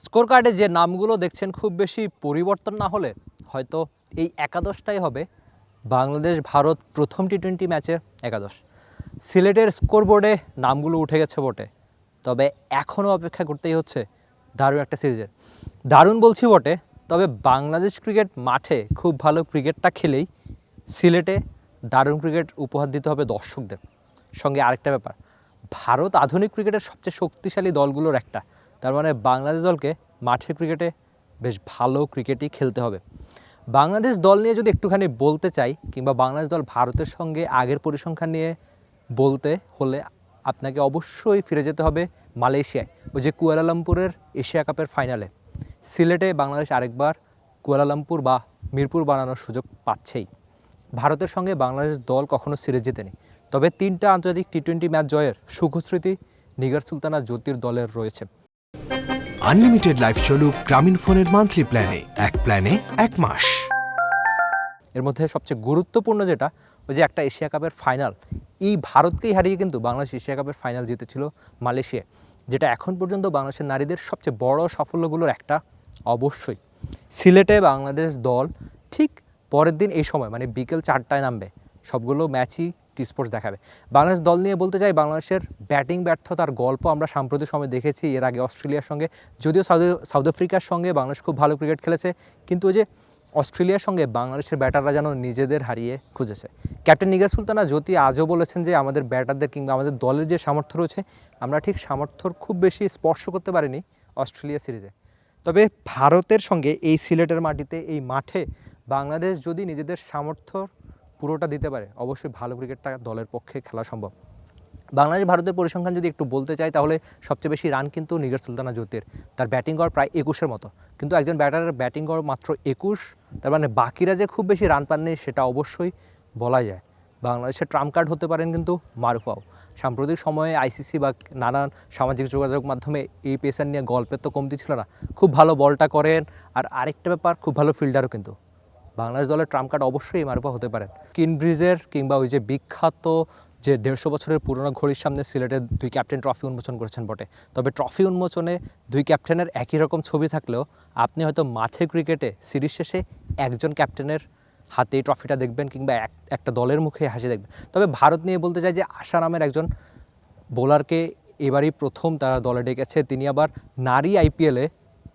Score কার্ডে যে নামগুলো দেখছেন খুব বেশি পরিবর্তন না হলে হয়তো এই একাদশটাই হবে বাংলাদেশ ভারত প্রথম টি টোয়েন্টি ম্যাচের একাদশ। সিলেটের স্কোরবোর্ডে নামগুলো উঠে গেছে বটে। তবে এখনও অপেক্ষা করতেই হচ্ছে দারুণ একটা সিরিজের। দারুণ বলছি বটে, তবে বাংলাদেশ ক্রিকেট মাঠে খুব ভালো ক্রিকেটটা খেলেই সিলেটে দারুণ ক্রিকেট উপহার দিতে হবে দর্শকদের। সঙ্গে আরেকটা ব্যাপার, ভারত আধুনিক ক্রিকেটের সবচেয়ে শক্তিশালী দলগুলোর একটা। তার মানে বাংলাদেশ দলকে মাঠে ক্রিকেটে বেশ ভালো ক্রিকেটই খেলতে হবে। বাংলাদেশ দল নিয়ে যদি একটুখানি বলতে চাই, কিংবা বাংলাদেশ দল ভারতের সঙ্গে আগের পরিসংখ্যান নিয়ে বলতে হলে আপনাকে অবশ্যই ফিরে যেতে হবে মালয়েশিয়ায়, ওই যে কুয়ালালামপুরের এশিয়া কাপের ফাইনালে। সিলেটে বাংলাদেশ আরেকবার কুয়ালালামপুর বা মিরপুর বানানোর সুযোগ পাচ্ছেই। ভারতের সঙ্গে বাংলাদেশ দল কখনো সিরিজ জেতেনি। তবে তিনটা আন্তর্জাতিক টি টোয়েন্টি ম্যাচ জয়ের সুখস্মৃতি নিগার সুলতানা জ্যোতির দলের রয়েছে। আনলিমিটেড লাইফ চলুক গ্রামীণ ফোনের মান্থলি প্ল্যানে এক প্ল্যানে এক মাস। এর মধ্যে সবচেয়ে গুরুত্বপূর্ণ যেটা, ওই যে একটা এশিয়া কাপের ফাইনাল এই ভারতকেই হারিয়ে কিন্তু বাংলাদেশ এশিয়া কাপের ফাইনাল জিতেছিল মালয়েশিয়া, যেটা এখন পর্যন্ত বাংলাদেশের নারীদের সবচেয়ে বড় সাফল্যগুলোর একটা, অবশ্যই। সিলেটে বাংলাদেশ দল ঠিক পরের দিন এই সময় মানে বিকেল চারটায় নামবে। সবগুলো ম্যাচই টি স্পোর্টস দেখাবে। বাংলাদেশ দল নিয়ে বলতে চাই, বাংলাদেশের ব্যাটিং ব্যর্থতার গল্প আমরা সাম্প্রতিক সময় দেখেছি। এর আগে অস্ট্রেলিয়ার সঙ্গে, যদিও সাউথ সাউথ আফ্রিকার সঙ্গে বাংলাদেশ খুব ভালো ক্রিকেট খেলেছে, কিন্তু ওই যে অস্ট্রেলিয়ার সঙ্গে বাংলাদেশের ব্যাটাররা যেন নিজেদের হারিয়ে খুঁজেছে। ক্যাপ্টেন নিগার সুলতানা জ্যোতি আজও বলেছেন যে, আমাদের ব্যাটারদের কিংবা আমাদের দলের যে সামর্থ্য রয়েছে, আমরা ঠিক সামর্থ্যর খুব বেশি স্পর্শ করতে পারিনি অস্ট্রেলিয়া সিরিজে। তবে ভারতের সঙ্গে এই সিলেটের মাটিতে, এই মাঠে বাংলাদেশ যদি নিজেদের সামর্থ্য পুরোটা দিতে পারে। অবশ্যই ভালো ক্রিকেটটা দলের পক্ষে খেলা সম্ভব। বাংলাদেশ ভারতের পরিসংখ্যান যদি একটু বলতে চাই, তাহলে সবচেয়ে বেশি রান কিন্তু নিগার সুলতানা জ্যোতির। তার ব্যাটিং গড় প্রায় একুশের মতো। কিন্তু একজন ব্যাটারের ব্যাটিং গড় মাত্র একুশ, তার মানে বাকিরা যে খুব বেশি রান পাননি সেটা অবশ্যই বলা যায়। বাংলাদেশের ট্রাম্প কার্ড হতে পারেন কিন্তু মারুফাও সাম্প্রতিক সময়ে আইসিসি বা নানান সামাজিক যোগাযোগ মাধ্যমে এই পেসার নিয়ে গল্পের তো কমতি ছিল না। খুব ভালো বলটা করেন, আর আরেকটা ব্যাপার, খুব ভালো ফিল্ডারও কিন্তু। বাংলাদেশ দলের ট্রাম্প কার্ড অবশ্যই মারুফা হতে পারেন কিনব্রিজের কিংবা ওই যে বিখ্যাত যে দেড়শো বছরের পুরনো ঘড়ির সামনে সিলেটের দুই ক্যাপ্টেন ট্রফি উন্মোচন করেছেন বটে। তবে ট্রফি উন্মোচনে দুই ক্যাপ্টেনের একই রকম ছবি থাকলেও আপনি হয়তো মাঠে ক্রিকেটে সিরিজ শেষে একজন ক্যাপ্টেনের হাতে ট্রফিটা দেখবেন কিংবা এক, একটা দলের মুখে হাসি দেখবেন। তবে ভারত নিয়ে বলতে চাই যে আশা নামের একজন বোলারকে এবারই প্রথম তারা দলে ডেকেছে। তিনি আবার নারী আইপিএলে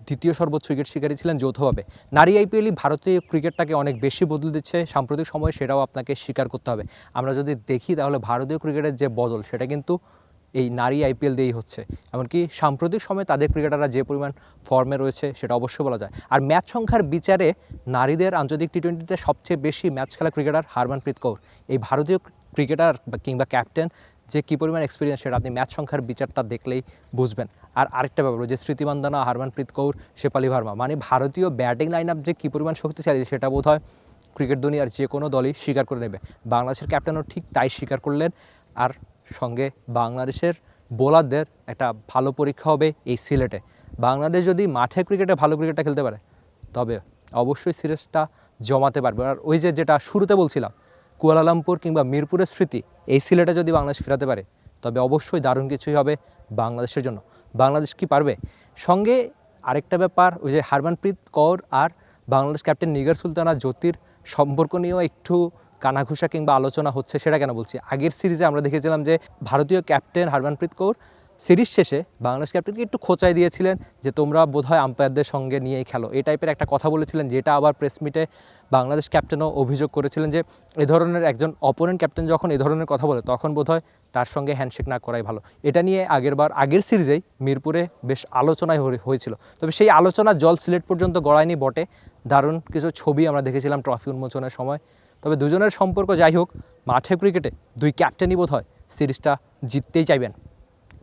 দ্বিতীয় সর্বোচ্চ উইকেট শিকারী ছিলেন যৌথভাবে। নারী আইপিএলই ভারতীয় ক্রিকেটটাকে অনেক বেশি বদলে দিচ্ছে। সাম্প্রতিক সময়ে সেটাও আপনাকে স্বীকার করতে হবে। আমরা যদি দেখি তাহলে ভারতীয় ক্রিকেটের যে বদল, সেটা কিন্তু এই নারী আইপিএল দিয়েই হচ্ছে। এমনকি সাম্প্রতিক সময়ে তাদের ক্রিকেটাররা যে পরিমাণ ফর্মে রয়েছে, সেটা অবশ্যই বলা যায়। আর ম্যাচ সংখ্যার বিচারে নারীদের আন্তর্জাতিক টি টোয়েন্টিতে সবচেয়ে বেশি ম্যাচ খেলা ক্রিকেটার হারমানপ্রীত কৌর। এই ভারতীয় ক্রিকেটার কিংবা ক্যাপ্টেন যে কী পরিমাণ এক্সপিরিয়েন্স সেটা আপনি ম্যাচ সংখ্যার বিচারটা দেখলেই বুঝবেন। আর আরেকটা ব্যাপার যে স্মৃতিমান্দানা হারমানপ্রীত কৌর শেপালি ভার্মা মানে ভারতীয় ব্যাটিং লাইন আপ যে কী পরিমাণ শক্তিশালী সেটা বোধ হয় ক্রিকেট দুনিয়ার যে কোনো দলই স্বীকার করে নেবে। বাংলাদেশের ক্যাপ্টেনও ঠিক তাই স্বীকার করলেন। আর সঙ্গে বাংলাদেশের বোলারদের একটা ভালো পরীক্ষা হবে এই সিলেটে। বাংলাদেশ যদি মাঠে ক্রিকেটে ভালো ক্রিকেটটা খেলতে পারে, তবে অবশ্যই সিরিজটা জমাতে পারবে। আর ওই যে যেটা শুরুতে বলছিলাম কুয়ালালামপুর কিংবা মিরপুরের স্মৃতি এই সিলেটে যদি বাংলাদেশ ফেরাতে পারে, তবে অবশ্যই দারুণ কিছুই হবে বাংলাদেশের জন্য। বাংলাদেশ কি পারবে? সঙ্গে আরেকটা ব্যাপার, ওই যে হারমানপ্রীত কৌর আর বাংলাদেশ ক্যাপ্টেন নিগার সুলতানা জ্যোতির সম্পর্ক নিয়েও একটু কানাঘুষা কিংবা আলোচনা হচ্ছে, সেটা কেন বলছি? আগের সিরিজে আমরা দেখেছিলাম যে ভারতীয় ক্যাপ্টেন হারমানপ্রীত কৌর সিরিজ শেষে বাংলাদেশ ক্যাপ্টেনকে একটু খোঁচাই দিয়েছিলেন যে তোমরা বোধহয় আম্পায়ারদের সঙ্গে নিয়েই খেলো। এই টাইপের একটা কথা বলেছিলেন যেটা আবার প্রেস মিটে বাংলাদেশ ক্যাপ্টেনও অভিযোগ করেছিলেন যে এ ধরনের একজন অপোনেন্ট ক্যাপ্টেন যখন এ ধরনের কথা বলে, তখন বোধহয় তার সঙ্গে হ্যান্ডশেক না করাই ভালো। এটা নিয়ে আগেরবার আগের সিরিজেই মিরপুরে বেশ আলোচনায় হয়ে- হয়েছিল। তবে সেই আলোচনা জল সিলেট পর্যন্ত গড়ায়নি বটে। দারুণ কিছু ছবি আমরা দেখেছিলাম ট্রফি উন্মোচনের সময়। তবে দুজনের সম্পর্ক যাই হোক, মাঠে ক্রিকেটে দুই ক্যাপ্টেনই বোধ হয় সিরিজটা জিততেই চাইবেন।